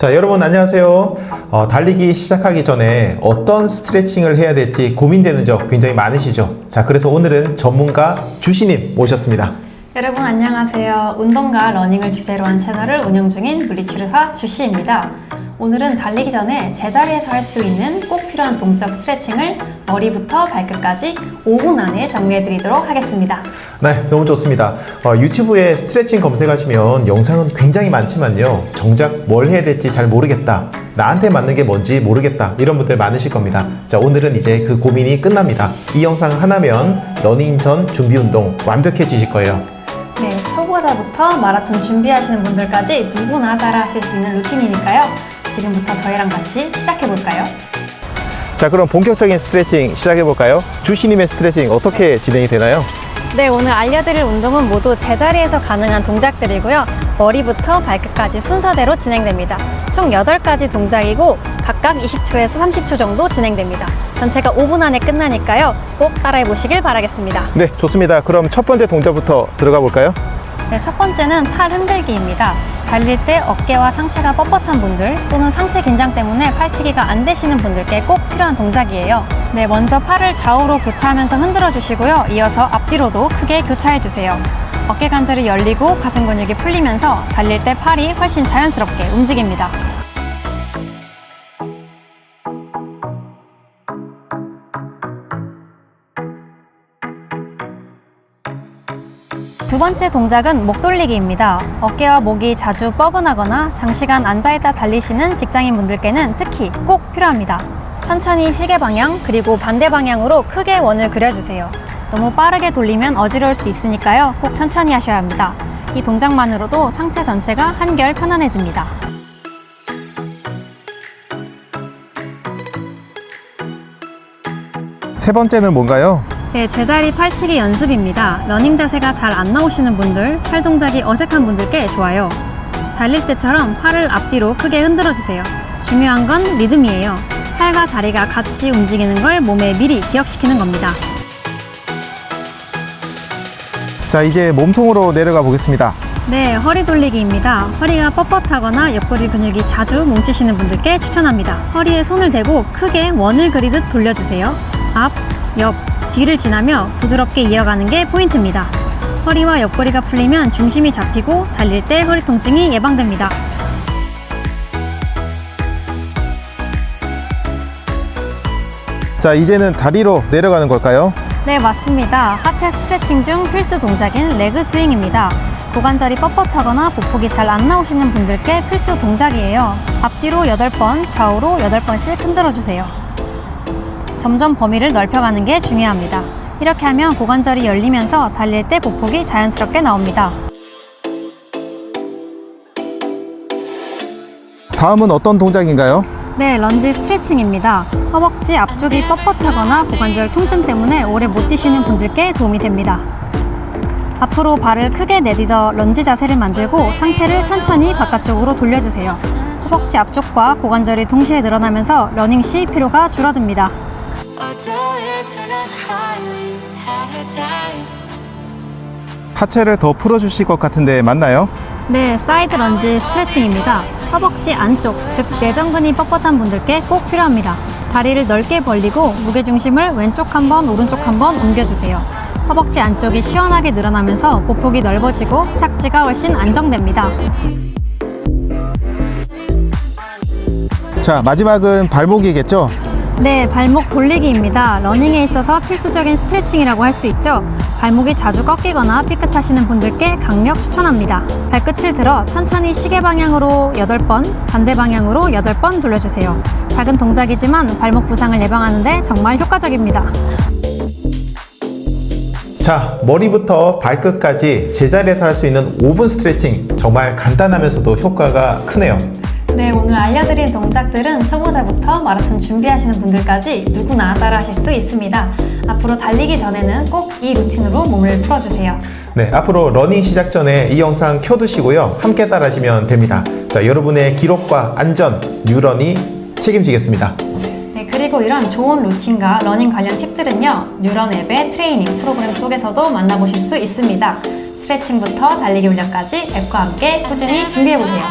자, 여러분 안녕하세요. 어, 달리기 시작하기 전에 어떤 스트레칭을 해야 될지 고민되는 적 굉장히 많으시죠? 자, 그래서 오늘은 전문가 주시님 모셨습니다. 여러분 안녕하세요. 운동과 러닝을 주제로 한 채널을 운영 중인 물리치료사 주씨입니다. 오늘은 달리기 전에 제자리에서 할 수 있는 꼭 필요한 동작 스트레칭을 머리부터 발끝까지 5분 안에 정리해 드리도록 하겠습니다. 네, 너무 좋습니다. 어, 유튜브에 스트레칭 검색하시면 영상은 굉장히 많지만요. 정작 뭘 해야 될지 잘 모르겠다. 나한테 맞는 게 뭔지 모르겠다. 이런 분들 많으실 겁니다. 자, 오늘은 이제 그 고민이 끝납니다. 이 영상 하나면 러닝 전 준비 운동 완벽해지실 거예요. 네, 초보자부터 마라톤 준비하시는 분들까지 누구나 따라 하실 수 있는 루틴이니까요. 지금부터 저희랑 같이 시작해 볼까요? 자, 그럼 본격적인 스트레칭 시작해 볼까요? 주시님의 스트레칭 어떻게 진행이 되나요? 네, 오늘 알려드릴 운동은 모두 제자리에서 가능한 동작들이고요. 머리부터 발끝까지 순서대로 진행됩니다. 총 8가지 동작이고 각각 20초에서 30초 정도 진행됩니다. 전체가 5분 안에 끝나니까요. 꼭 따라해 보시길 바라겠습니다. 네, 좋습니다. 그럼 첫 번째 동작부터 들어가 볼까요? 네, 첫 번째는 팔 흔들기입니다. 달릴 때 어깨와 상체가 뻣뻣한 분들 또는 상체 긴장 때문에 팔치기가 안 되시는 분들께 꼭 필요한 동작이에요. 네, 먼저 팔을 좌우로 교차하면서 흔들어 주시고요. 이어서 앞뒤로도 크게 교차해 주세요. 어깨 관절이 열리고 가슴 근육이 풀리면서 달릴 때 팔이 훨씬 자연스럽게 움직입니다. 두 번째 동작은 목 돌리기입니다. 어깨와 목이 자주 뻐근하거나 장시간 앉아있다 달리시는 직장인 분들께는 특히 꼭 필요합니다. 천천히 시계 방향 그리고 반대 방향으로 크게 원을 그려주세요. 너무 빠르게 돌리면 어지러울 수 있으니까요. 꼭 천천히 하셔야 합니다. 이 동작만으로도 상체 전체가 한결 편안해집니다. 세 번째는 뭔가요? 네, 제자리 팔치기 연습입니다. 러닝 자세가 잘 안 나오시는 분들, 팔 동작이 어색한 분들께 좋아요. 달릴 때처럼 팔을 앞뒤로 크게 흔들어 주세요. 중요한 건 리듬이에요. 팔과 다리가 같이 움직이는 걸 몸에 미리 기억시키는 겁니다. 자, 이제 몸통으로 내려가 보겠습니다. 네, 허리 돌리기입니다. 허리가 뻣뻣하거나 옆구리 근육이 자주 뭉치시는 분들께 추천합니다. 허리에 손을 대고 크게 원을 그리듯 돌려주세요. 앞, 옆, 뒤를 지나며 부드럽게 이어가는 게 포인트입니다. 허리와 옆구리가 풀리면 중심이 잡히고 달릴 때 허리 통증이 예방됩니다. 자, 이제는 다리로 내려가는 걸까요? 네, 맞습니다. 하체 스트레칭 중 필수 동작인 레그 스윙입니다. 고관절이 뻣뻣하거나 보폭이 잘 안 나오시는 분들께 필수 동작이에요. 앞뒤로 8번, 좌우로 8번씩 흔들어 주세요. 점점 범위를 넓혀가는 게 중요합니다. 이렇게 하면 고관절이 열리면서 달릴 때 보폭이 자연스럽게 나옵니다. 다음은 어떤 동작인가요? 네, 런지 스트레칭입니다. 허벅지 앞쪽이 뻣뻣하거나 고관절 통증 때문에 오래 못 뛰시는 분들께 도움이 됩니다. 앞으로 발을 크게 내딛어 런지 자세를 만들고 상체를 천천히 바깥쪽으로 돌려주세요. 허벅지 앞쪽과 고관절이 동시에 늘어나면서 러닝 시 피로가 줄어듭니다. 하체를 더 풀어주실 것 같은데 맞나요? 네, 사이드 런지 스트레칭입니다. 허벅지 안쪽, 즉 내전근이 뻣뻣한 분들께 꼭 필요합니다. 다리를 넓게 벌리고 무게중심을 왼쪽 한 번, 오른쪽 한 번 옮겨주세요. 허벅지 안쪽이 시원하게 늘어나면서 보폭이 넓어지고 착지가 훨씬 안정됩니다. 자, 마지막은 발목이겠죠? 네, 발목 돌리기입니다. 러닝에 있어서 필수적인 스트레칭이라고 할 수 있죠. 발목이 자주 꺾이거나 삐끗하시는 분들께 강력 추천합니다. 발끝을 들어 천천히 시계 방향으로 8번, 반대 방향으로 8번 돌려주세요. 작은 동작이지만 발목 부상을 예방하는데 정말 효과적입니다. 자, 머리부터 발끝까지 제자리에서 할 수 있는 5분 스트레칭 정말 간단하면서도 효과가 크네요. 네, 오늘 알려드린 동작들은 초보자부터 마라톤 준비하시는 분들까지 누구나 따라하실 수 있습니다. 앞으로 달리기 전에는 꼭 이 루틴으로 몸을 풀어주세요. 네, 앞으로 러닝 시작 전에 이 영상 켜두시고요. 함께 따라하시면 됩니다. 자, 여러분의 기록과 안전, 뉴런이 책임지겠습니다. 네, 그리고 이런 좋은 루틴과 러닝 관련 팁들은요, 뉴런 앱의 트레이닝 프로그램 속에서도 만나보실 수 있습니다. 스트레칭부터 달리기 훈련까지 앱과 함께 꾸준히 준비해보세요.